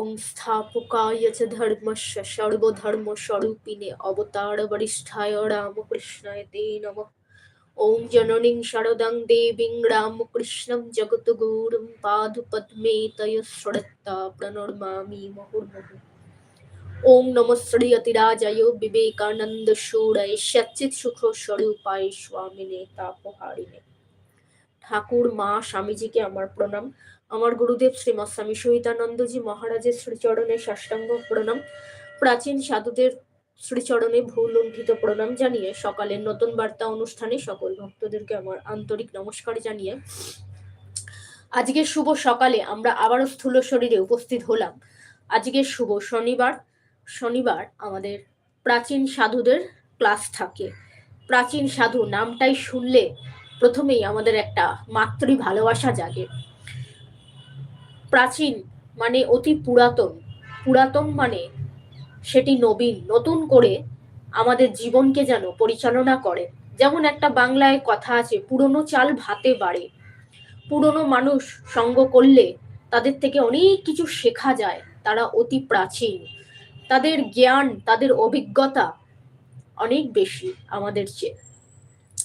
ওং স্থাপকায় চ সর্বধর্ম স্বরূপিণে অবতার বরিষ্ঠায় রামকৃষ্ণায় তে নম ওং জননীং শারদাং দেবীং রামকৃষ্ণং জগদ্গুরুং পাদপদ্মে তয় শ্রদ্ধা প্রণর্মামি মুহুর্মুহু ওং নম শ্রী অতিরাজয় বিবেকানন্দ সুরয় সচ্চিত সুখ স্বরূপায় স্বামিনে তাপহারিণে ঠাকুর মা, স্বামীজিকে আমার প্রণাম। আমার গুরুদেব শ্রীমৎ স্বামী সহিতানন্দজি মহারাজের শ্রীচরণে সাষ্টাঙ্গ প্রণাম প্রাচীন সাধুদের শ্রীচরণে ভূলুণ্ঠিত প্রণাম জানিয়ে সকালের নতুন বার্তা অনুষ্ঠানে সকল ভক্তদেরকে আমার আন্তরিক নমস্কার জানিয়ে আজকে শুভ সকালে আমরা আবারও স্থূল শরীরে উপস্থিত হলাম। আজকে শুভ শনিবার শনিবার আমাদের প্রাচীন সাধুদের ক্লাস থাকে। প্রাচীন সাধু নামটাই শুনলে প্রথমেই আমাদের একটা মাতৃ ভালোবাসা জাগে। প্রাচীন মানে অতি পুরাতন। পুরাতন মানে সেটি নবীন, নতুন করে আমাদের জীবনকে যেন পরিচালনা করে। যেমন একটা বাংলায় কথা আছে, পুরনো চাল ভাতে বাড়ে। পুরনো মানুষ সঙ্গ করলে তাদের থেকে অনেক কিছু শেখা যায়, তারা অতি প্রাচীন। তাদের জ্ঞান, তাদের অভিজ্ঞতা অনেক বেশি আমাদের চেয়ে।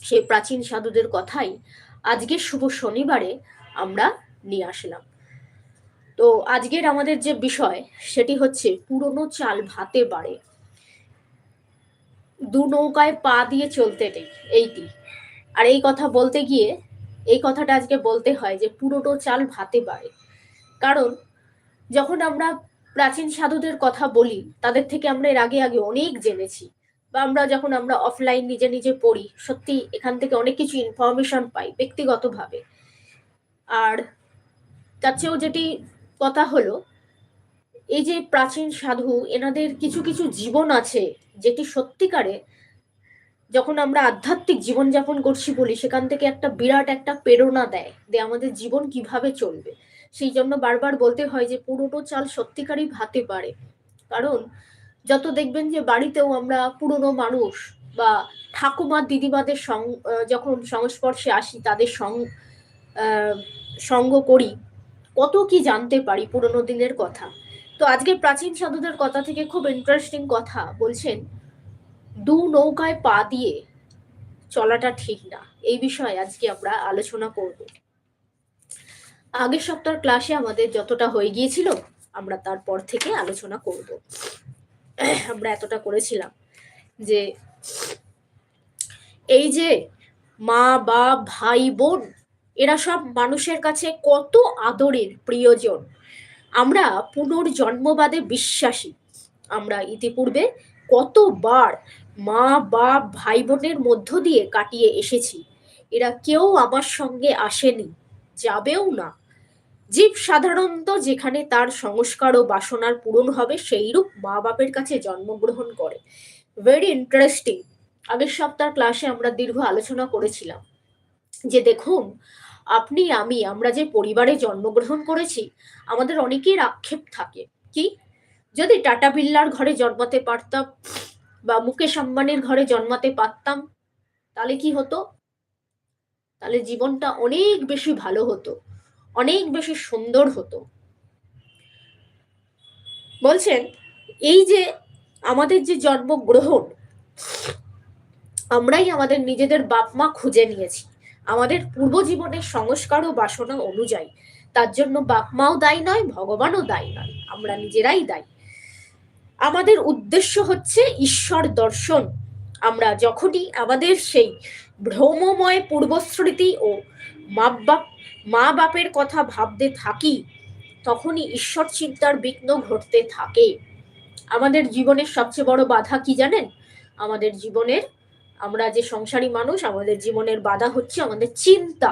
সেই প্রাচীন সাধুদের কথাই আজকে শুভ শনিবারে আমরা নিয়ে আসলাম। তো আজকের আমাদের যে বিষয়, সেটি হচ্ছে পুরনো চাল ভাতে বাড়ে। দু নৌকায় পা দিয়ে চলতে নেই, এইটি। আর এই কথা বলতে গিয়ে, এই কথাটা আজকে বলতে হয় যে পুরনো চাল ভাতে বাড়ে। কারণ, যখন আমরা প্রাচীন সাধুদের কথা বলি, তাদের থেকে আমরা এর আগে আগে অনেক জেনেছি। বা আমরা যখন আমরা অফলাইন নিজে নিজে পড়ি, সত্যি এখান থেকে অনেক কিছু ইনফরমেশন পাই ব্যক্তিগতভাবে। আর তার চেয়েও যেটি কথা হলো, এই যে প্রাচীন সাধু, এনাদের কিছু কিছু জীবন আছে যেটি সত্যিকারে যখন আমরা আধ্যাত্মিক জীবনযাপন করছি বলি, সেখান থেকে একটা বিরাট একটা প্রেরণা দেয় যে আমাদের জীবন কীভাবে চলবে। সেই জন্য বারবার বলতে হয় যে, পুরোনো চাল সত্যিকারই ভাতে পারে। কারণ যত দেখবেন যে, বাড়িতেও আমরা পুরনো মানুষ বা ঠাকুমা দিদিমাদের সং যখন সংস্পর্শে আসি, তাদের সং সঙ্গ করি কত কি জানতে পারি পুরোনো দিনের কথা। তো আজকে প্রাচীন সাধুদের কথা থেকে খুব ইন্টারেস্টিং কথা বলছেন, দু নৌকায় পা দিয়ে চলাটা ঠিক না। এই বিষয়ে আজকে আমরা আলোচনা করব। আগের সপ্তাহের ক্লাসে আমাদের যতটা হয়ে গিয়েছিল, আমরা তারপর থেকে আলোচনা করব। আমরা এতটা করেছিলাম যে, এই যে মা বা ভাই, বোন এরা সব মানুষের কাছে কত আদরের প্রিয়জন। আমরা পুনর্জন্মবাদে বিশ্বাসী। আমরা ইতিপূর্বে কতবার মা বা ভাই বোনের মধ্য দিয়ে কাটিয়ে এসেছি। এরা কেউ আমার সঙ্গে আসেনি, যাবেও না। জীব সাধারণত যেখানে তার সংস্কার ও বাসনার পূরণ হবে সেইরূপ মা বাপের কাছে জন্মগ্রহণ করে। ভেরি ইন্টারেস্টিং আগের সপ্তাহ ক্লাসে আমরা দীর্ঘ আলোচনা করেছিলাম যে দেখুন আপনি, আমি, আমরা যে পরিবারে জন্মগ্রহণ করেছি, আমাদের অনেকের আক্ষেপ থাকে। কি? যদি টাটা বিল্লার ঘরে জন্মাতে পারতাম বা মুকেশ আম্বানির ঘরে জন্মাতে পারতাম, তাহলে কি হতো? তাহলে জীবনটা অনেক বেশি ভালো হতো, অনেক বেশি সুন্দর হতো। বলছেন, এই যে আমাদের যে জন্মগ্রহণ, আমরাই আমাদের নিজেদের বাপ মা খুঁজে নিয়েছি। আমাদের পূর্ব জীবনের সংস্কার ও বাসনা অনুযায়ী। তার জন্য বাপ মাও দায়ী নয়, ভগবানও দায়ী নয়, আমরা নিজেরাই দায়ী। আমাদের উদ্দেশ্য হচ্ছে ঈশ্বর দর্শন। আমরা যখনই আমাদের সেই ভ্রমময় পূর্বস্মৃতি ও মা বাপ মা বাপের কথা ভাবতে থাকি, তখনই ঈশ্বর চিন্তার বিঘ্ন ঘটতে থাকে। আমাদের জীবনের সবচেয়ে বড় বাধা কি জানেন? আমাদের জীবনের আমরা যে সংসারী মানুষ, আমাদের জীবনের বাধা হচ্ছে আমাদের চিন্তা।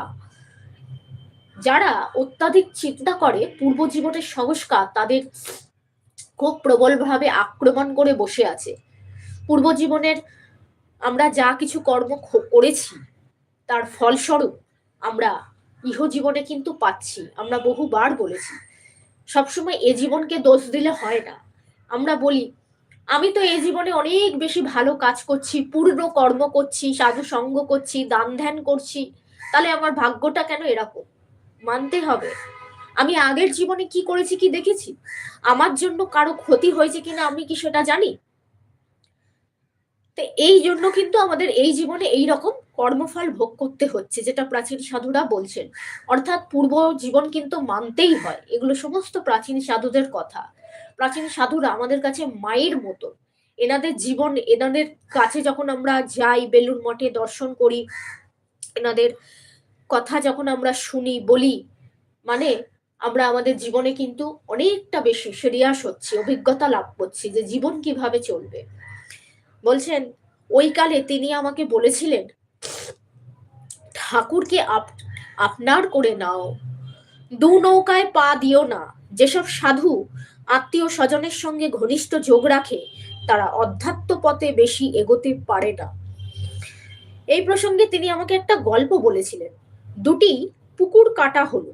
যারা অত্যাধিক চিন্তা করে, পূর্ব জীবনের সংস্কার তাদের খুব প্রবলভাবে আক্রমণ করে বসে আছে। পূর্ব জীবনের আমরা যা কিছু কর্ম করেছি, তার ফলস্বরূপ আমরা ইহজীবনে কিন্তু পাচ্ছি, আমরা বহুবার বলেছি। সবসময় এ জীবনকে দোষ দিলে হয় না। আমরা বলি আমি তো এই জীবনে অনেক বেশি ভালো কাজ করছি, পূর্ণ কর্ম করছি সাধু সঙ্গ করছি, দান ধ্যান করছি। তাহলে আমার ভাগ্যটা কেন এরকম? মানতে হবে। আমি আগের জীবনে কি করেছি কি দেখেছি? আমার জন্য কারও ক্ষতি হয়েছে কিনা আমি কি সেটা জানি? তো এই জন্য কিন্তু আমাদের এই জীবনে এই রকম কর্মফল ভোগ করতে হচ্ছে, যেটা প্রাচীন সাধুরা বলছেন। অর্থাৎ পূর্ব জীবন কিন্তু মানতেই হয়, এগুলো সমস্ত প্রাচীন সাধুদের কথা। প্রাচীন সাধুরা আমাদের কাছে মায়ের মতো। এনাদের জীবন, এনাদের কাছে যখন আমরা যাই বেলুর মঠে দর্শন করি, এনাদের কথা যখন আমরা শুনি, বলি মানে আমরা আমাদের জীবনে কিন্তু অনেকটা বেশি সিরিয়াস হচ্ছি, অভিজ্ঞতা লাভ করছি যে জীবন কীভাবে চলবে। বলছেন, ওই কালে তিনি আমাকে বলেছিলেন, ঠাকুরকে আপনার করে নাও। দু নৌকায় পা দিও না। যেসব সাধু আত্মীয় স্বজনের সঙ্গে ঘনিষ্ঠ যোগ রাখে, তারা অধ্যাত্ম পথে বেশি এগোতে পারে না। এই প্রসঙ্গে তিনি আমাকে একটা গল্প বলেছিলেন। দুটি পুকুর কাটা হলো,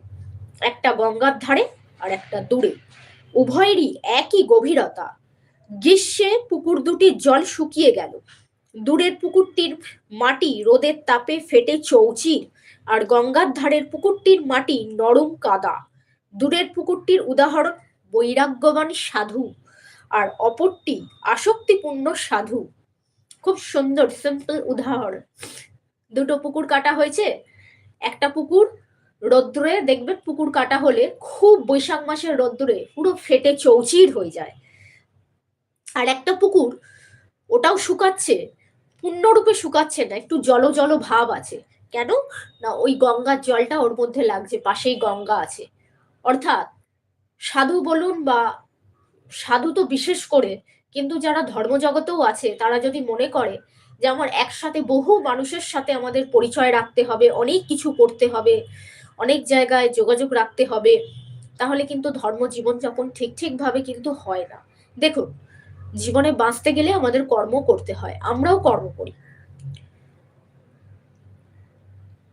একটা গঙ্গার ধারে আর একটা দূরে। উভয়েরই একই গভীরতা। গ্রীষ্মে পুকুর দুটির জল শুকিয়ে গেল। দূরের পুকুরটির মাটি রোদের তাপে ফেটে চৌচির, আর গঙ্গার ধারের পুকুরটির মাটি নরম কাদা। দূরের পুকুরটির উদাহরণ বৈরাগ্যবান সাধু, আর অপরটি আসক্তিপূর্ণ সাধু। খুব সুন্দর সিম্পল উদাহরণ। দুটো পুকুর কাটা হয়েছে, একটা পুকুর রোদ্দুরে দেখবেন পুকুর কাটা হলে খুব বৈশাখ মাসের রোদ্দুরে পুরো ফেটে চৌচির হয়ে যায়। আর একটা পুকুর, ওটাও শুকাচ্ছে। পূর্ণরূপে শুকাচ্ছে না, একটু জল জল ভাব আছে। কেন? না, ওই গঙ্গার জলটা ওর মধ্যে লাগছে, পাশেই গঙ্গা আছে। অর্থাৎ সাধু বলুন বা সাধু তো বিশেষ করে, কিন্তু যারা ধর্মজগতেও আছে, তারা যদি মনে করে যে আমার একসাথে বহু মানুষের সাথে আমাদের পরিচয় রাখতে হবে, অনেক কিছু করতে হবে, অনেক জায়গায় যোগাযোগ রাখতে হবে, তাহলে কিন্তু ধর্ম জীবনযাপন ঠিক ঠিকভাবে কিন্তু হয় না। দেখুন জীবনে বাঁচতে গেলে আমাদের কর্ম করতে হয়, আমরাও কর্ম করি।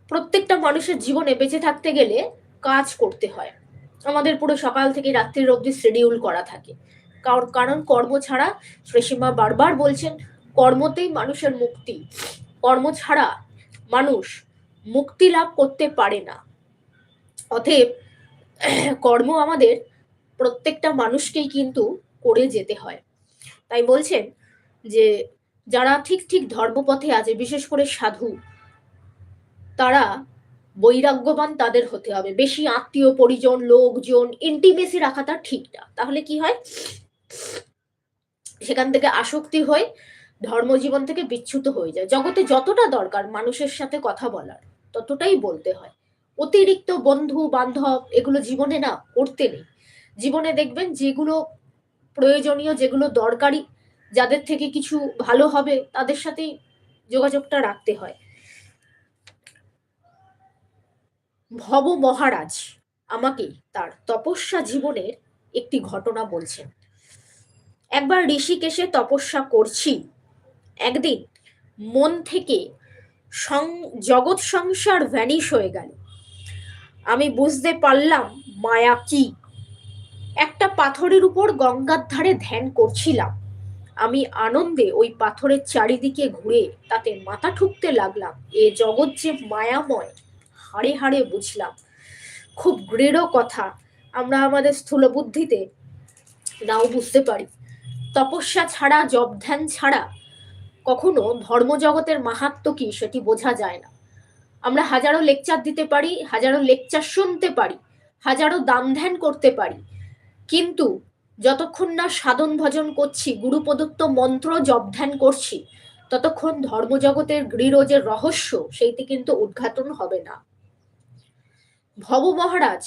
প্রত্যেকটা মানুষের জীবনে বেঁচে থাকতে গেলে কাজ করতে হয়। আমাদের পুরো সকাল থেকে রাত্রির অবধি শিডিউল করা থাকে। কারণ কর্ম ছাড়া শ্রেষিমা বারবার বলছেন, কর্মতেই মানুষের মুক্তি। কর্ম ছাড়া মানুষ মুক্তি লাভ করতে পারে না। অতএব, কর্ম আমাদের প্রত্যেকটা মানুষকেই কিন্তু করে যেতে হয়। তাই বলছেন যে যারা ঠিক ঠিক ধর্মপথে আছে, বিশেষ করে সাধু, তারা বৈরাগ্যবান তাদের হতে হবে। বেশি আত্মীয়, পরিজন, লোকজন ইন্টিমেসি রাখাটা ঠিক না। তাহলে কি হয়? সেখান থেকে আসক্তি হয়ে ধর্মজীবন থেকে বিচ্যুত হয়ে যায়। জগতে যতটা দরকার মানুষের সাথে কথা বলার, ততটাই বলতে হয়। অতিরিক্ত বন্ধু, বান্ধব, এগুলো জীবনে না, করতে নেই। জীবনে দেখবেন যেগুলো প্রয়োজনীয় যেগুলো দরকারি, যাদের থেকে কিছু ভালো হবে, তাদের সাথেই যোগাযোগটা রাখতে হয়। ভব মহারাজ আমাকে তার তপস্যা জীবনের একটি ঘটনা বলছেন। একবার ঋষিকেশে তপস্যা করছি। একদিন মন থেকে জগৎ সংসার ভ্যানিশ হয়ে গেল। আমি বুঝতে পারলাম মায়া কি। একটা পাথরের উপর গঙ্গার ধারে ধ্যান করছিলাম। আমি আনন্দে ওই পাথরের চারিদিকে ঘুরে তাতে মাথা ঠুকতে লাগলাম। এ জগৎ যে মায়াময়, হাড়ে হাড়ে বুঝলাম। খুব দৃঢ় কথা। আমরা আমাদের স্থূল বুদ্ধিতে নাও বুঝতে পারি। তপস্যা ছাড়া জব ধ্যান ছাড়া কখনো ধর্মজগতের মাহাত্ম কি সেটি বোঝা যায় না। আমরা হাজারো লেকচার দিতে পারি, হাজারো লেকচার শুনতে পারি, হাজারো দান ধ্যান করতে পারি। কিন্তু যতক্ষণ না সাধন ভজন করছি গুরু প্রদত্ত মন্ত্র জপ ধ্যান করছি, ততক্ষণ ধর্মজগতের গৃহরোজের রহস্য সেইটি কিন্তু উদ্ঘাটন হবে না। ভব মহারাজ,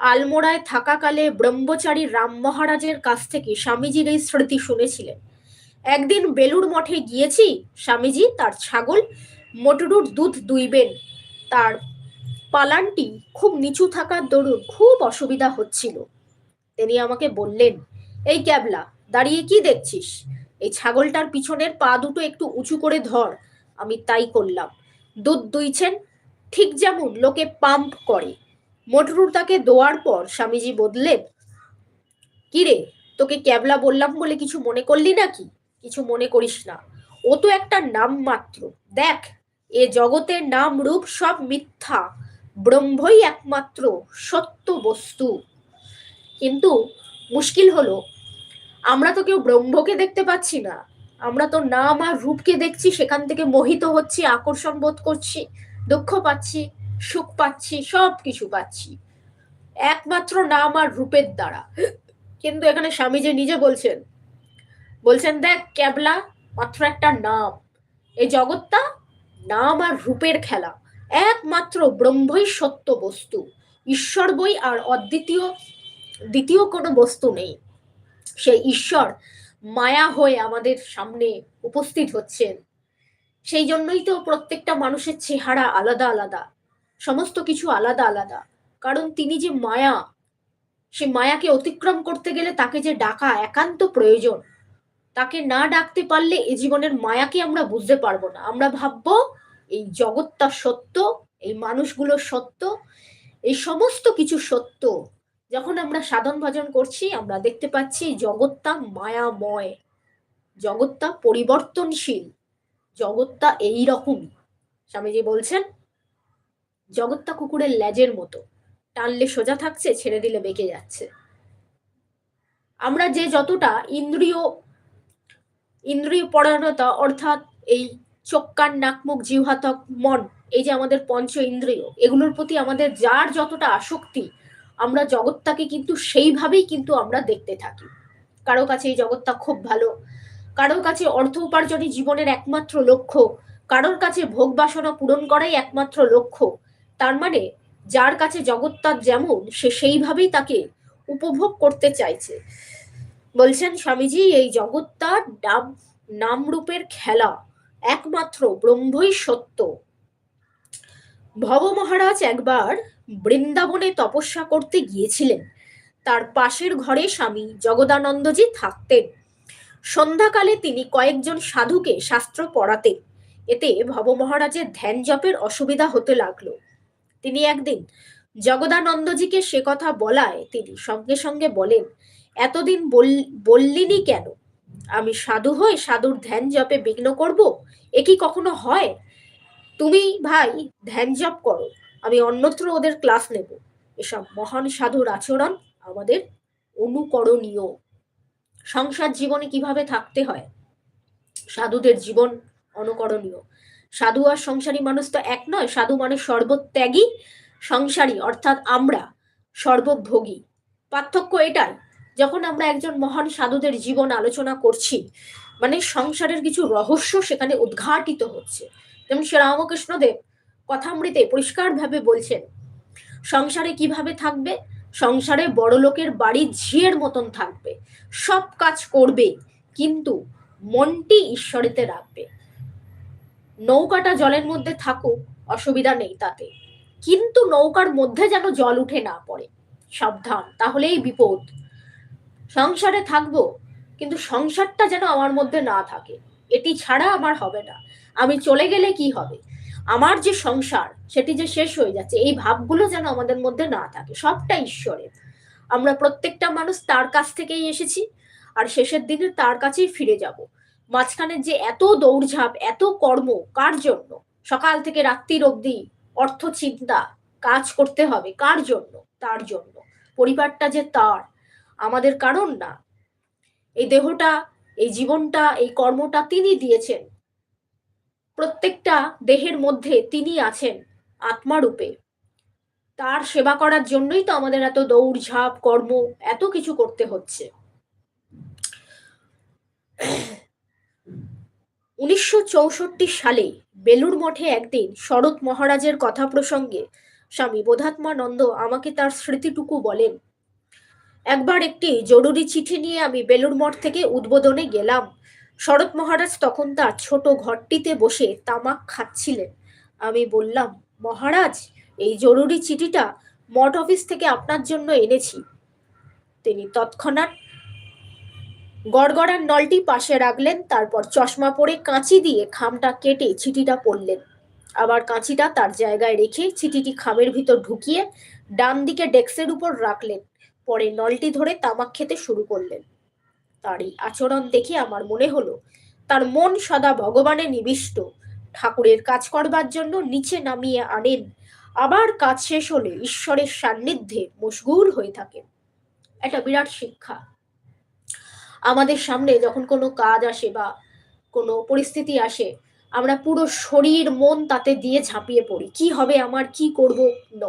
আলমোড়ায় থাকাকালে ব্রহ্মচারী রাম মহারাজের কাছ থেকে স্বামীজির এই স্মৃতি শুনেছিলেন। একদিন বেলুর মঠে গিয়েছি, স্বামীজি তার ছাগল, মোটরুর দুধ দুইবেন। তার পালানটি খুব নিচু থাকার দরুন খুব অসুবিধা হচ্ছিল। তিনি আমাকে বললেন, এই ক্যাবলা, দাঁড়িয়ে কি দেখছিস? এই ছাগলটার পিছনের পা দুটো একটু উঁচু করে ধর, আমি তাই করলাম। দুধ দুইছেন, ঠিক যেমন লোকে পাম্প করে। মোটরুর তাকে দোয়ার পর স্বামীজি বদলেন কিরে তোকে ক্যাবলা বললাম বলে কিছু মনে করলি নাকি? কিছু মনে করিস না। ও তো একটা নাম মাত্র দেখ, এ জগতের নাম রূপ সব মিথ্যা। ব্রহ্মই একমাত্র সত্য বস্তু। কিন্তু মুশকিল হলো, আমরা তো কেউ ব্রহ্মকে দেখতে পাচ্ছি না। আমরা তো নাম আর রূপকে দেখছি, সেখান থেকে মোহিত হচ্ছি, আকর্ষণ বোধ করছি, দুঃখ পাচ্ছি, সুখ পাচ্ছি সব কিছু পাচ্ছি। একমাত্র নাম আর রূপের দ্বারা। কিন্তু এখানে স্বামীজি নিজে বলছেন বলছেন, দেখ, ক্যাবলা, মাত্র একটা নাম। এই জগৎটা নাম আর রূপের খেলা। একমাত্র ব্রহ্মই সত্য বস্তু। ঈশ্বর বই আর অদ্বিতীয় দ্বিতীয় কোনো বস্তু নেই। সেই ঈশ্বর মায়া হয়ে আমাদের সামনে উপস্থিত হচ্ছেন। সেই জন্যই তো প্রত্যেকটা মানুষের চেহারা আলাদা আলাদা, সমস্ত কিছু আলাদা আলাদা। কারণ তিনি যে মায়া, সে মায়াকে অতিক্রম করতে গেলে তাকে যে ডাকা একান্ত প্রয়োজন, তাকে না ডাকতে পারলে এ জীবনের মায়াকে আমরা বুঝতে পারব না। আমরা ভাববো, এই জগৎটা সত্য, এই মানুষগুলো সত্য, এই সমস্ত কিছু সত্য। যখন আমরা সাধন ভজন করছি, আমরা দেখতে পাচ্ছি জগৎটা মায়াময়। জগৎটা পরিবর্তনশীল। জগৎটা এই রকমই স্বামীজি বলছেন, জগৎটা কুকুরের ল্যাজের মতো। টানলে সোজা থাকছে, ছেড়ে দিলে বেঁকে যাচ্ছে। আমরা যে যতটা ইন্দ্রিয় ইন্দ্রিয় পরায়ণতা, অর্থাৎ এই চোখ, কান, নাক, মুখ জিহ্বাতক মন, এই যে আমাদের পঞ্চ ইন্দ্রিয়, এগুলোর প্রতি আমাদের যার যতটা আসক্তি আমরা জগৎটাকে কিন্তু সেইভাবেই কিন্তু আমরা দেখতে থাকি। কারও কাছে এই জগৎটা খুব ভালো, কারোর কাছে অর্থ উপার্জনই জীবনের একমাত্র লক্ষ্য, কারোর কাছে ভোগ বাসনা পূরণ করাই একমাত্র লক্ষ্য, তার মানে যার কাছে জগৎটা যেমন, সে সেইভাবেই তাকে উপভোগ করতে চাইছে। বলছেন স্বামীজি, এই জগৎটা নাম নাম রূপের খেলা, একমাত্র ব্রহ্মই সত্য। ভব মহারাজ একবার বৃন্দাবনে তপস্যা করতে গিয়েছিলেন। তার পাশের ঘরে স্বামী জগদানন্দজি থাকতেন। সন্ধ্যাকালে তিনি কয়েকজন সাধুকে শাস্ত্র পড়াতেন। এতে ভব মহারাজের ধ্যান জপের অসুবিধা হতে লাগল। তিনি একদিন জগদানন্দজিকে সে কথা বলায় তিনি সঙ্গে সঙ্গে বলেন, এতদিন বললিনি কেন? আমি সাধু হয়ে সাধুর ধ্যান জপে বিঘ্ন করব? এ কি কখনো হয়? তুমি ভাই, ধ্যান জপ করো। আমি অন্যত্র ওদের ক্লাস নেব। এসব মহান সাধুর আচরণ আমাদের অনুকরণীয়। সংসার জীবনে কীভাবে থাকতে হয়? সাধুদের জীবন অনুকরণীয়। সাধু আর সংসারী মানুষ তো এক নয়, সাধু মানে সর্বত্যাগী সংসারী, অর্থাৎ আমরা সর্বভোগী। পার্থক্য এটাই, যখন আমরা একজন মহান সাধুদের জীবন আলোচনা করছি মানে সংসারের কিছু রহস্য সেখানে উদ্ঘাটিত হচ্ছে। যেমন শ্রী রামকৃষ্ণদেব কথামৃতে পরিষ্কারভাবে বলছেন, সংসারে কীভাবে থাকবে? সংসারে বড় লোকের বাড়ির ঝিয়ের মতন থাকবে। সব কাজ করবে, কিন্তু মনটি ঈশ্বরেতে রাখবে। নৌকাটা জলের মধ্যে থাকুক, অসুবিধা নেই তাতে। কিন্তু নৌকার মধ্যে যেন জল উঠে না পড়ে। সাবধান, তাহলেই বিপদ। সংসারে থাকব, কিন্তু সংসারটা যেন আমার মধ্যে না থাকে। এটি ছাড়া আমার হবে না। আমি চলে গেলে কি হবে? আমার যে সংসার, সেটি যে শেষ হয়ে যাচ্ছে, এই ভাবগুলো যেন আমাদের মধ্যে না থাকে, সবটা ঈশ্বরের। আমরা প্রত্যেকটা মানুষ তার কাছ থেকেই এসেছি, আর শেষের দিনে তার কাছেই ফিরে যাব। মাঝখানে যে এত দৌড়ঝাঁপ, এত কর্ম, কার জন্য? সকাল থেকে রাত্রির অবধি অর্থ চিন্তা কাজ করতে হবে, কার জন্য? তার জন্য। পরিবারটা যে তার, আমাদের কারণ না। এই দেহটা, এই জীবনটা, এই কর্মটা তিনি দিয়েছেন প্রত্যেকটা দেহের মধ্যে তিনি আছেন আত্মারূপে। তার সেবা করার জন্যই তো আমাদের এত দৌড়ঝাঁপ, কর্ম, এত কিছু করতে হচ্ছে। উনিশশো চৌষট্টি সালে বেলুর মঠে একদিন শরৎ মহারাজের কথা প্রসঙ্গে স্বামী বোধাত্মানন্দ আমাকে তার স্মৃতিটুকু বলেন। একবার একটি জরুরি চিঠি নিয়ে আমি বেলুর মঠ থেকে উদ্বোধনে গেলাম। শরৎ মহারাজ তখন তার ছোট ঘরটিতে বসে তামাক খাচ্ছিলেন। আমি বললাম, মহারাজ, এই জরুরি চিঠিটা মঠ অফিস থেকে আপনার জন্য এনেছি। তিনি তৎক্ষণাৎ গড়গড়ার নলটি পাশে রাখলেন, তারপর চশমা পরে কাঁচি দিয়ে খামটা কেটে চিঠিটা পড়লেন। আবার কাঁচিটা তার জায়গায় রেখে চিঠিটি খামের ভিতর ঢুকিয়ে ডান দিকে ডেস্কের উপর রাখলেন। পরে নলটি ধরে তামাক খেতে শুরু করলেন। তার এই আচরণ দেখে আমার মনে হলো, তার মন সদা ভগবানে নিবিষ্ট। ঠাকুরের কাজ করবার জন্য নিচে নামিয়ে আনেন। আবার কাজ শেষ হলে ঈশ্বরের সান্নিধ্যে মশগুল হয়ে থাকেন। একটা বিরাট শিক্ষা। আমাদের সামনে যখন কোনো কাজ আসে বা কোনো পরিস্থিতি আসে, আমরা পুরো শরীর, মন তাতে দিয়ে ঝাঁপিয়ে পড়ি। কি হবে আমার, কি করব? ন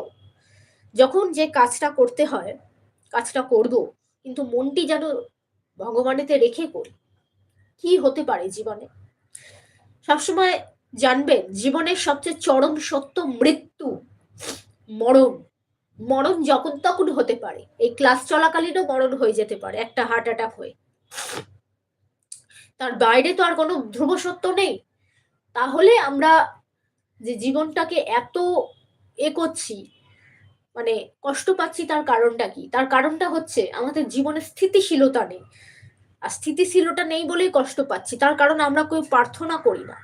যখন যে কাজটা করতে হয়, কাজটা করব, কিন্তু মনটি যেন ভগবানেতে রেখে করি। কি হতে পারে জীবনে? সবসময় জানবেন, জীবনের সবচেয়ে চরম সত্য মৃত্যু, মরণ। মরণ যখন তখন হতে পারে। এই ক্লাস চলাকালীনও মরণ হয়ে যেতে পারে, একটা হার্ট অ্যাটাক হয়ে। তার বাইরে তো আর কোনো ধ্রুব সত্য নেই। তাহলে আমরা যে জীবনটাকে এত এ করছি মানে কষ্ট পাচ্ছি তার কারণটা কি? তার কারণটা হচ্ছে আমাদের জীবনে স্থিতিশীলতা নেই। আর স্থিতিশীলতা নেই বলেই কষ্ট পাচ্ছি। তার কারণ আমরা কেউ প্রার্থনা করি না।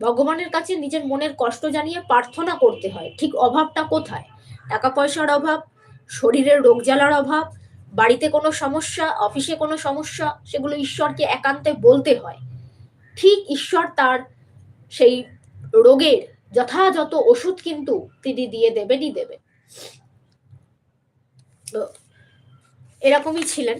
ভগবানের কাছে নিজের মনের কষ্ট জানিয়ে প্রার্থনা করতে হয়। ঠিক অভাবটা কোথায়? টাকা পয়সার অভাব, শরীরের রোগ জ্বালার অভাব, বাড়িতে কোনো সমস্যা, অফিসে কোনো সমস্যা, সেগুলো ঈশ্বরকে একান্তে বলতে হয়। ঠিক ঈশ্বর তার সেই রোগের যথাযথ ওষুধ কিন্তু তিনি দিয়ে দেবেনই দেবেন। তো এরকমই ছিলেন।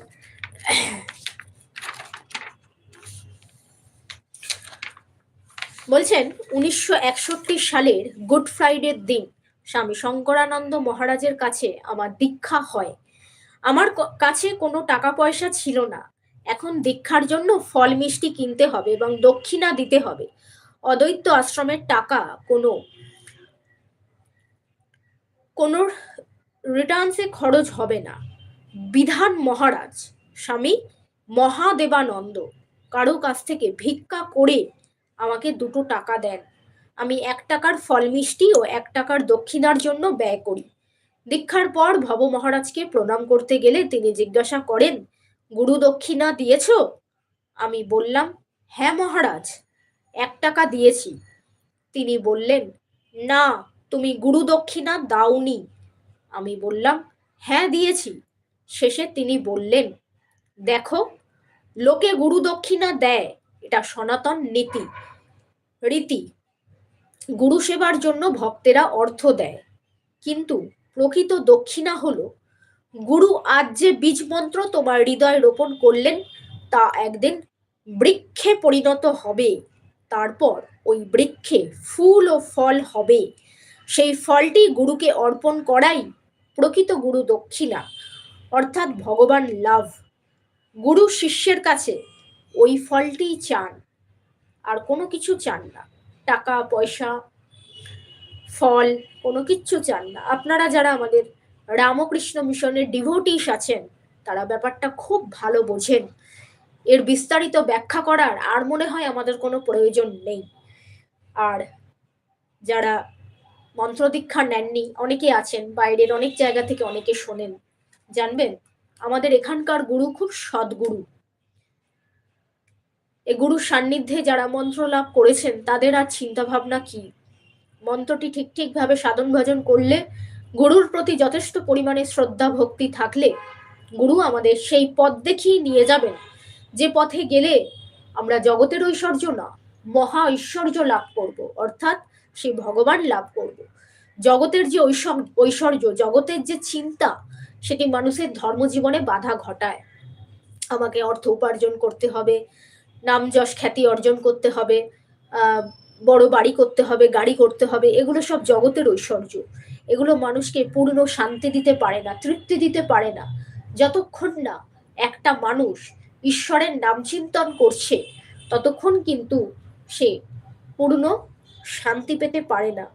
বলছেন, উনিশশো একষট্টি সালের গুড ফ্রাইডের দিন স্বামী শঙ্করানন্দ মহারাজের কাছে আমার দীক্ষা হয়। আমার কাছে কোনো টাকা পয়সা ছিল না। এখন দীক্ষার জন্য ফল মিষ্টি কিনতে হবে এবং দক্ষিণা দিতে হবে। অদ্বৈত আশ্রমের টাকা কোনো কোনো রিটার্নসে খরচ হবে না। বিধান মহারাজ, স্বামী মহাদেবানন্দ, কারও কাছ থেকে ভিক্ষা করে আমাকে দুটো টাকা দেন। আমি এক টাকার ফল মিষ্টি ও এক টাকার দক্ষিণার জন্য ব্যয় করি। দীক্ষার পর ভব মহারাজকে প্রণাম করতে গেলে তিনি জিজ্ঞাসা করেন, গুরু দক্ষিণা দিয়েছ? আমি বললাম হ্যাঁ মহারাজ, এক টাকা দিয়েছি। তিনি বললেন, না, তুমি গুরু দক্ষিণা দাওনি। আমি বললাম হ্যাঁ দিয়েছি। শেষে তিনি বললেন, দেখো, লোকে গুরু দক্ষিণা দেয়, এটা সনাতন নীতি, রীতি। গুরু সেবার জন্য ভক্তেরা অর্থ দেয়। কিন্তু প্রকৃত দক্ষিণা হলো, গুরু আজ যে বীজ মন্ত্র তোমার হৃদয় রোপণ করলেন, তা একদিন বৃক্ষে পরিণত হবে। তারপর ওই বৃক্ষে ফুল ও ফল হবে। সেই ফলটি গুরুকে অর্পণ করাই প্রকৃত গুরু দক্ষিণা, অর্থাৎ ভগবান লাভ। গুরু শিষ্যের কাছে ওই ফলটিই চান, আর কোনো কিছু চান না। টাকা, পয়সা, ফল, কোনো কিচ্ছু চান না। আপনারা যারা আমাদের রামকৃষ্ণ মিশনের ডিভোটিস আছেন, তারা ব্যাপারটা খুব ভালো বোঝেন। এর বিস্তারিত ব্যাখ্যা করার আর মনে হয় আমাদের কোনো প্রয়োজন নেই। আর যারা মন্ত্র দীক্ষা নেননি অনেকে আছেন, বাইরের অনেক জায়গা থেকে অনেকে শোনেন। জানবেন, আমাদের এখানকার গুরু খুব সদ্গুরু। এ গুরুর সান্নিধ্যে যারা মন্ত্র লাভ করেছেন, তাদের আর চিন্তা ভাবনা কি? মন্ত্রটি ঠিক ঠিকভাবে সাধন ভজন করলে গুরুর প্রতি যথেষ্ট পরিমাণে শ্রদ্ধা, ভক্তি থাকলে গুরু আমাদের সেই পথ দেখিয়ে নিয়ে যাবেন। যে পথে গেলে আমরা জগতের ঐশ্বর্য না, মহা ঐশ্বর্য লাভ করব। অর্থাৎ সেই ভগবান লাভ করব। জগতের যে ঐশ্বর্য, জগতের যে চিন্তা, সেটি মানুষের ধর্মজীবনে বাধা ঘটায়। আমাকে অর্থ উপার্জন করতে হবে, নাম যশ খ্যাতি অর্জন করতে হবে বড় বাড়ি করতে হবে, গাড়ি করতে হবে, এগুলো সব জগতের ঐশ্বর্য। এগুলো মানুষকে পূর্ণ শান্তি দিতে পারে না, তৃপ্তি দিতে পারে না। যতক্ষণ না একটা মানুষ ঈশ্বরের নাম চিন্তন করছে, ততক্ষণ কিন্তু সে পূর্ণ শান্তি পেতে পারে না।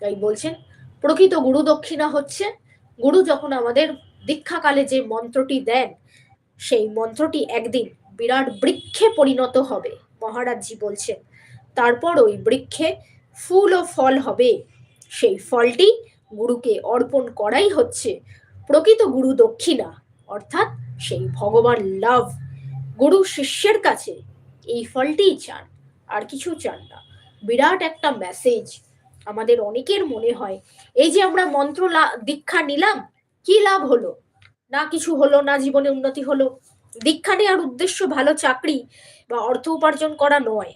তাই বলছেন, প্রকৃত গুরু দক্ষিণা হচ্ছে, গুরু যখন আমাদের দীক্ষাকালে যে মন্ত্রটি দেন, সেই মন্ত্রটি একদিন বিরাট বৃক্ষে পরিণত হবে, মহারাজজি বলছেন। তারপর ওই বৃক্ষে ফুল ও ফল হবে। সেই ফলটি গুরুকে অর্পণ করাই হচ্ছে প্রকৃত গুরু দক্ষিণা, অর্থাৎ সেই ভগবান লাভ। গুরু শিষ্যের কাছে এই ফলটিই চান, আর কিছু চান না। বিরাট একটা মেসেজ আমাদের অনেকের মনে হয়। এই যে আমরা মন্ত্র দীক্ষা নিলাম, কি লাভ হলো? না কিছু হলো, না জীবনে উন্নতি হলো। দীক্ষা নেওয়ার উদ্দেশ্য ভালো চাকরি বা অর্থ উপার্জন করা নয়।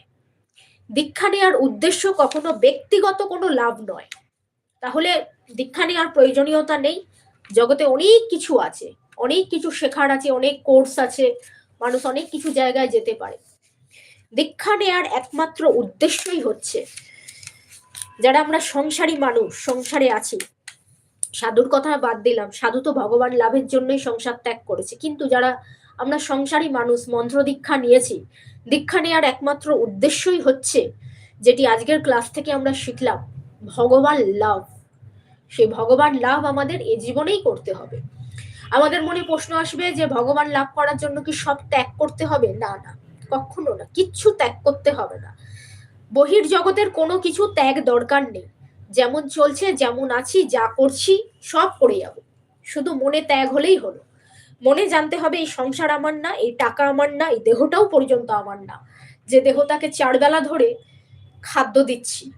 দীক্ষা নেওয়ার উদ্দেশ্য কখনো ব্যক্তিগত কোনো লাভ নয়। তাহলে দীক্ষা নেওয়ার প্রয়োজনীয়তা নেই। জগতে অনেক কিছু আছে, অনেক কিছু শেখার আছে, অনেক কোর্স আছে, মানুষ অনেক কিছু জায়গায় যেতে পারে। দীক্ষা নেয়ার একমাত্র উদ্দেশ্যই হচ্ছে যারা আমরা সংসারী মানুষ, সংসারে আছি। সাধুর কথা বাদ দিলাম। সাধু তো ভগবান লাভের জন্যই সংসার ত্যাগ করেছে। কিন্তু যারা আমরা সংসারী মানুষ, মন্ত্র দীক্ষা নিয়েছি, দীক্ষা নেওয়ার একমাত্র উদ্দেশ্যই হচ্ছে যেটি আজকের ক্লাস থেকে আমরা শিখলাম, ভগবান লাভ। সেই ভগবান লাভ আমাদের এ জীবনেই করতে হবে। আমাদের মনে প্রশ্ন আসবে যে ভগবান লাভ করার জন্য কি সব ত্যাগ করতে হবে? না না। কখনো না, কিচ্ছু ত্যাগ করতে হবে না। বহির জগতের কোনো কিছু ত্যাগ দরকার নেই। যেমন চলছে, যেমন আছি, যা করছি, সব করে যাব। শুধু মনে ত্যাগ হলেই হলো। মনে জানতে হবে, এই সংসার আমার না, এই টাকা আমার না, এই দেহটাও পর্যন্ত আমার না। যে দেহটাকে চারবেলা ধরে খাদ্য দিচ্ছি,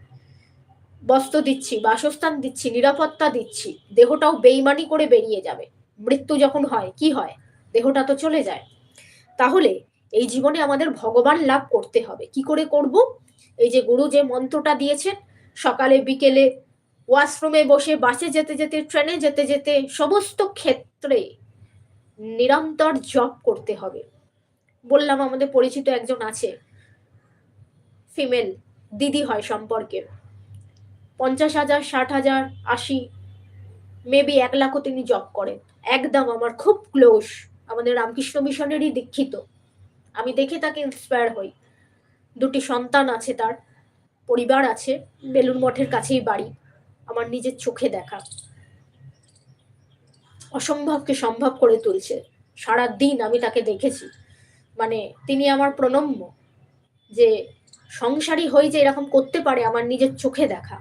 বস্ত্র দিচ্ছি, বাসস্থান দিচ্ছি, নিরাপত্তা দিচ্ছি, দেহটাও বেইমানি করে বেরিয়ে যাবে। মৃত্যু যখন হয়, কি হয়? দেহটা তো চলে যায়। তাহলে এই জীবনে আমাদের ভগবান লাভ করতে হবে। কি করে করব? এই যে গুরু যে মন্ত্রটা দিয়েছেন, সকালে, বিকেলে, ওয়াশরুমে বসে, বাসে যেতে যেতে, ট্রেনে যেতে যেতে, সমস্ত ক্ষেত্রে নিরন্তর জব করতে হবে। বললাম, আমাদের পরিচিত একজন আছে ফিমেল দিদি হয় সম্পর্কে। পঞ্চাশ হাজার, ষাট হাজার, আশি মেবি এক লাখও তিনি জব করেন। একদম আমার খুব ক্লোজ আমাদের রামকৃষ্ণ মিশনেরই দীক্ষিত। আমি দেখে তাকে ইন্সপায়ার হই। দুটি সন্তান আছে তার, পরিবার আছে বেলুন মঠের কাছেই বাড়ি, আমার নিজের চোখে দেখা। অসম্ভবকে সম্ভব করে তুলছে। সারা দিন আমি তাকে দেখেছি। মানে তিনি আমার প্রণম্য, যে সংসারী হয়ে যে এরকম করতে পারে আমার নিজের চোখে দেখা।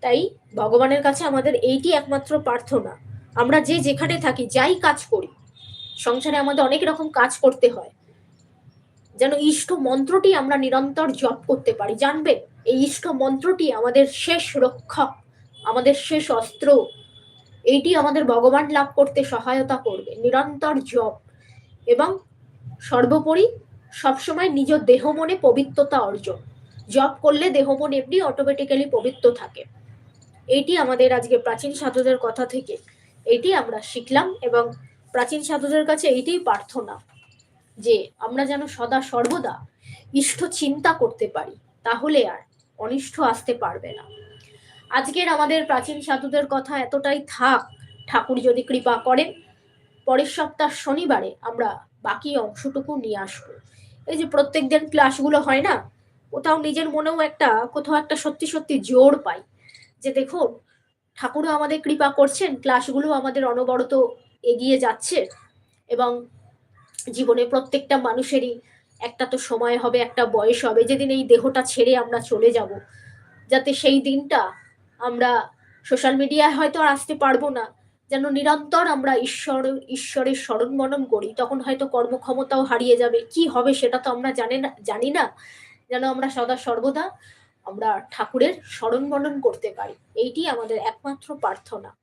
তাই ভগবানের কাছে আমাদের এইটি একমাত্র প্রার্থনা। আমরা যে যেখানে থাকি, যাই কাজ করি, সংসারে আমাদের অনেক রকম কাজ করতে হয়। যেন ইষ্ট মন্ত্রটি আমরা নিরন্তর জপ করতে পারি। জানবে? এই ইষ্ট মন্ত্রটি আমাদের শেষ রক্ষক, আমাদের শেষ অস্ত্র। এইটি আমাদের ভগবান লাভ করতে সহায়তা করবে। নিরন্তর জপ। এবং সর্বোপরি সবসময় নিজ দেহ মনে পবিত্রতা অর্জন। জপ করলে দেহ মন এমনি অটোমেটিক্যালি পবিত্র থাকে। এইটি আমাদের আজকে প্রাচীন সাধুদের কথা থেকে। এটি আমরা শিখলাম এবং প্রাচীন সাধুদের কাছে এইটাই প্রার্থনা। যে আমরা যেন সদা সর্বদা ইষ্ট চিন্তা করতে পারি, তাহলে আর অনিষ্ট আসতে পারবে না। আজকের আমাদের প্রাচীন সাধুদের কথা এতটাই থাক, ঠাকুর যদি কৃপা করেন, পরের সপ্তাহ শনিবারে আমরা বাকি অংশটুকু নিয়ে আসব। এই যে প্রত্যেক দিন ক্লাসগুলো হয় না কোথাও নিজের মনেও একটা, কোথাও একটা সত্যি সত্যি জোর পাই যে দেখুন, ঠাকুরও আমাদের কৃপা করছেন, ক্লাসগুলো আমাদের অনবরত এগিয়ে যাচ্ছে এবং জীবনে প্রত্যেকটা মানুষেরই একটা তো সময় হবে, একটা বয়স হবে, যেদিন এই দেহটা ছেড়ে আমরা চলে যাব। যাতে সেই দিনটা আমরা সোশ্যাল মিডিয়ায় হয়তো আর আসতে পারব না। যেন নিরন্তর আমরা ঈশ্বর, ঈশ্বরের স্মরণ মনন করি, তখন হয়তো কর্মক্ষমতাও হারিয়ে যাবে। কি হবে সেটা তো আমরা জানি না জানি না। যেন আমরা সদা সর্বদা আমরা ঠাকুরের স্মরণ মনন করতে পারি। এইটি আমাদের একমাত্র প্রার্থনা।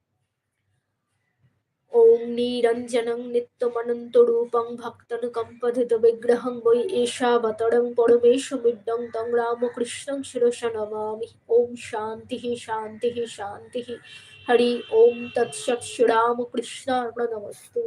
ওম নিরঞ্জনং নিত্যমনন্তরূপং ভক্তনুকম্পধিত বিগ্রহং বৈ এষাবতরং পরমেশমিডং তং রামকৃষ্ণং শিরসা নমামি ওম শান্তি শান্তি শান্তি হরি ওম তৎসৎ শ্রীরামকৃষ্ণার্পণমস্তু